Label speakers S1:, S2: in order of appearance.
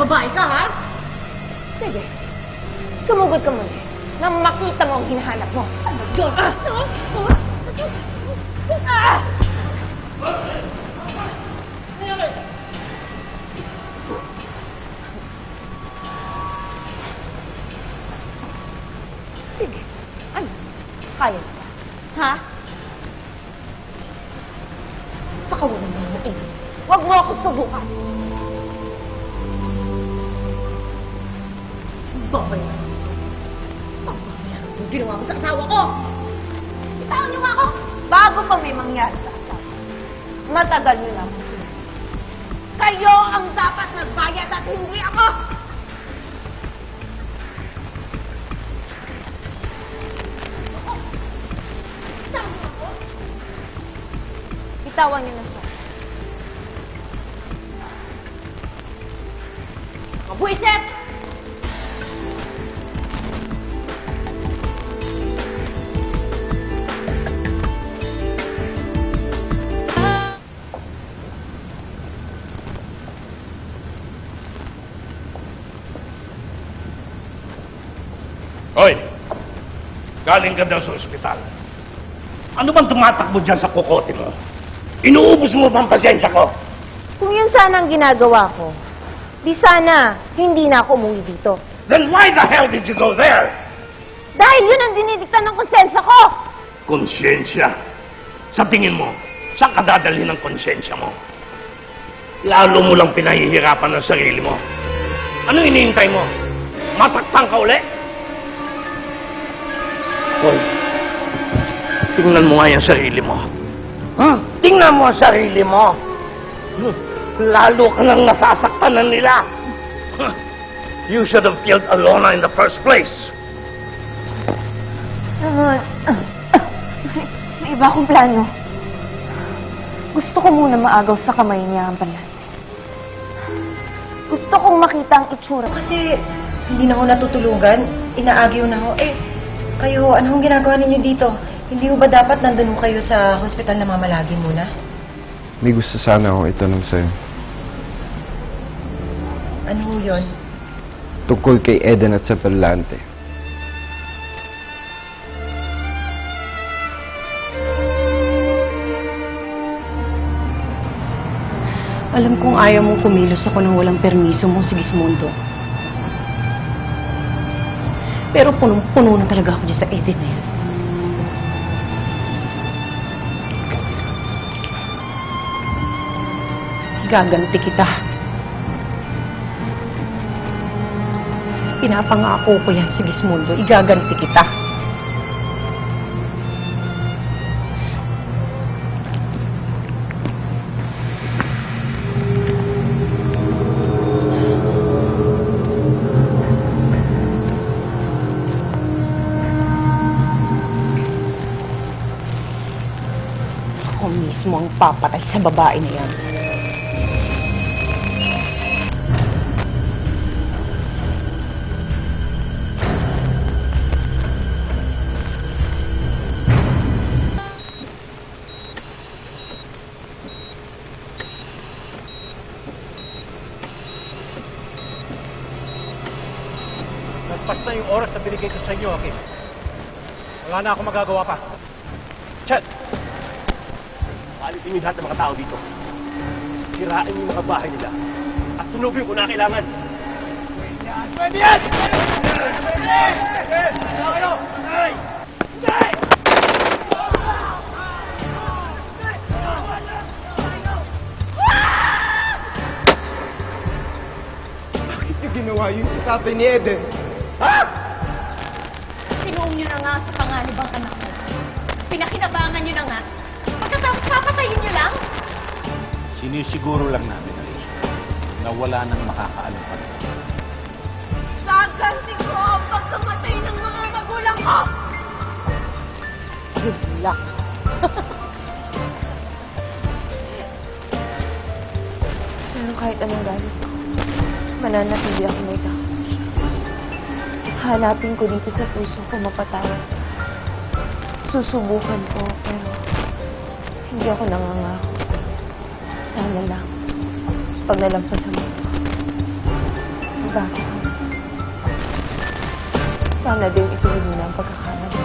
S1: babae ka, ha?
S2: Sige. Sumugod ka muna. Nang makita mo ang hinahanap mo.
S1: Ano yun? Ah! Ah!
S2: Sige. Ano? Kaya mo ba? Ha? Pakawalan mo mo eh. Huwag mo ako subukan.
S1: Babayaran. Babayaran mo yung ginawa mo sa asawa ko! Bitawan niyo ako!
S2: Bago pa may mangyari sa asawa, matagal ako sinabi. Kayo ang dapat nagbayad at hindi ako!
S1: Bitawan niyo
S2: na siya.
S1: Buisit!
S3: Hoy, galing ka daw sa ospital. Ano bang tumatakbo dyan sa kukote mo? Inuubos mo bang pasensya ko?
S2: Kung yun sana ang ginagawa ko, di sana hindi na ako umuwi dito.
S3: Then why the hell did you go there?
S2: Dahil yun ang dinidikta ng konsensya ko!
S3: Konsyensya. Sa tingin mo, saan ka dadalhin ng konsyensya mo? Lalo mo lang pinahihirapan ang sarili mo. Ano iniintay mo? Masaktan ka uli? Hoy, tingnan mo nga yung sarili mo. Hmm? Tingnan mo ang sarili mo. Hmm. Lalo ka nang nasasaktan na nila. You should have killed Alona in the first place.
S2: Ah, may, may iba akong plano. Gusto ko muna maagaw sa kamay niya ang palate. Gusto kong makita ang itsura.
S4: Kasi hindi na ako natutulugan, inaagyo na ako. Eh, kayo, anong ginagawa ninyo dito? Hindi ba dapat nandun kayo sa hospital na mamalagi muna?
S5: May gusto sana akong itanong sa'yo.
S4: Ano ho yun?
S5: Tungkol kay Eden at sa Perlante.
S6: Alam kong ayaw mong kumilos ako nang walang permiso mo, Sigismundo. Pero punong-puno na talaga ako dyan sa Eden na yan. Gaganti kita. Pinapangako ko yan, Sigismundo. Igaganti kita. Ako mismo ang papatay sa babae na yan.
S7: Nagpas na yung oras na binigay ko sa inyo, Hakim. Wala na ako magagawa pa. Chet! Alisin niyo lahat ng mga tao dito. Sirain niyo yung mga bahay nila. At sunugin kung na kailangan. Pwede yan! Pwede yan! Pwede! Pwede!
S5: Niyo ginawa yun sa tatay ni Eden?
S1: Sinuong niyo na nga sa panganibang anak mo. Pinakinabangan papatayin niyo lang?
S8: Sinisiguro lang namin, Ray, na wala nang makakaalam pa rin.
S1: Gaganti ko ang pagkamatay ng mga magulang ko!
S6: Good luck.
S2: Pero kahit anong galit ko, mananatili ako may takot. Hanapin ko dito sa puso ko mapatawad. Susubukan ko, pero hindi ako nangangako. Sana lang, pag nalampasan mo, Bakit? Sana din ito hindi na ang pagkakamali